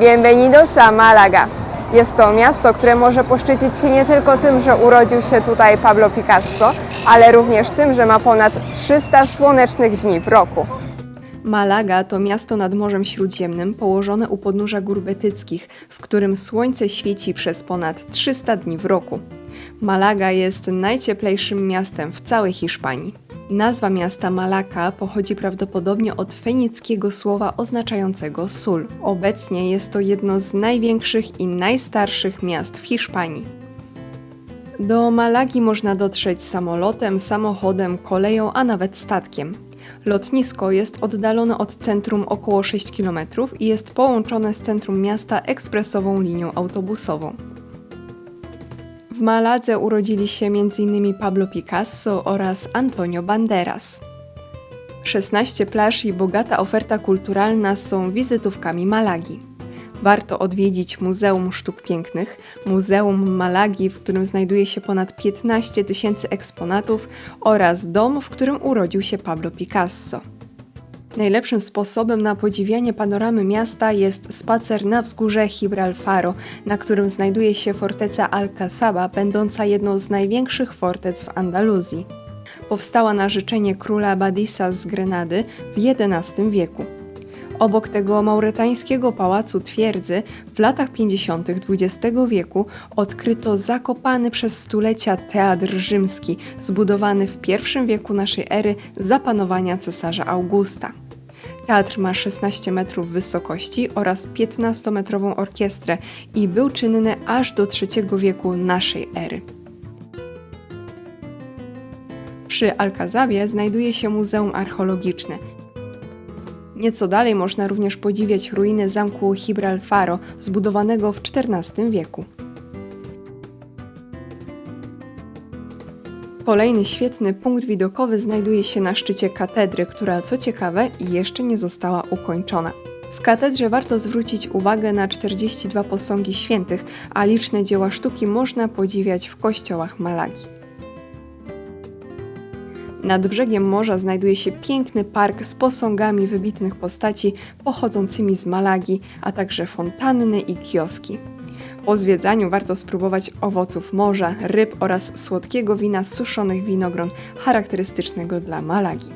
Bienvenidos a Málaga. Jest to miasto, które może poszczycić się nie tylko tym, że urodził się tutaj Pablo Picasso, ale również tym, że ma ponad 300 słonecznych dni w roku. Malaga to miasto nad Morzem Śródziemnym położone u podnóża Gór Betyckich, w którym słońce świeci przez ponad 300 dni w roku. Malaga jest najcieplejszym miastem w całej Hiszpanii. Nazwa miasta Malaka pochodzi prawdopodobnie od fenickiego słowa oznaczającego sól. Obecnie jest to jedno z największych i najstarszych miast w Hiszpanii. Do Malagi można dotrzeć samolotem, samochodem, koleją, a nawet statkiem. Lotnisko jest oddalone od centrum około 6 km i jest połączone z centrum miasta ekspresową linią autobusową. W Maladze urodzili się m.in. Pablo Picasso oraz Antonio Banderas. 16 plaż i bogata oferta kulturalna są wizytówkami Malagi. Warto odwiedzić Muzeum Sztuk Pięknych, Muzeum Malagi, w którym znajduje się ponad 15 tysięcy eksponatów oraz dom, w którym urodził się Pablo Picasso. Najlepszym sposobem na podziwianie panoramy miasta jest spacer na wzgórze Gibralfaro, na którym znajduje się forteca Alcazaba, będąca jedną z największych fortec w Andaluzji. Powstała na życzenie króla Badisa z Grenady w XI wieku. Obok tego mauretańskiego pałacu twierdzy w latach 50. XX wieku odkryto zakopany przez stulecia teatr rzymski, zbudowany w I wieku naszej ery za panowania cesarza Augusta. Teatr ma 16 metrów wysokości oraz 15-metrową orkiestrę i był czynny aż do III wieku naszej ery. Przy Alcazabie znajduje się Muzeum Archeologiczne. Nieco dalej można również podziwiać ruiny zamku Gibralfaro, zbudowanego w XIV wieku. Kolejny świetny punkt widokowy znajduje się na szczycie katedry, która co ciekawe jeszcze nie została ukończona. W katedrze warto zwrócić uwagę na 42 posągi świętych, a liczne dzieła sztuki można podziwiać w kościołach Malagi. Nad brzegiem morza znajduje się piękny park z posągami wybitnych postaci pochodzącymi z Malagi, a także fontanny i kioski. Po zwiedzaniu warto spróbować owoców morza, ryb oraz słodkiego wina suszonych winogron charakterystycznego dla Malagi.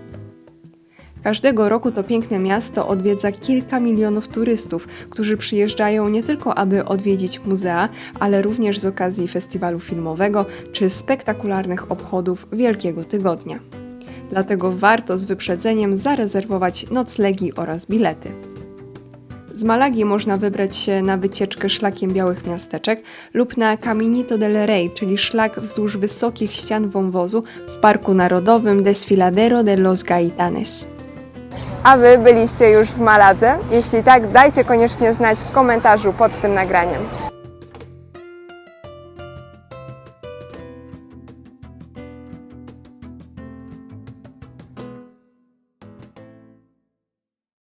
Każdego roku to piękne miasto odwiedza kilka milionów turystów, którzy przyjeżdżają nie tylko aby odwiedzić muzea, ale również z okazji festiwalu filmowego czy spektakularnych obchodów Wielkiego Tygodnia. Dlatego warto z wyprzedzeniem zarezerwować noclegi oraz bilety. Z Malagi można wybrać się na wycieczkę szlakiem białych miasteczek lub na Caminito del Rey, czyli szlak wzdłuż wysokich ścian wąwozu w Parku Narodowym Desfiladero de los Gaitanes. A Wy byliście już w Maladze? Jeśli tak, dajcie koniecznie znać w komentarzu pod tym nagraniem.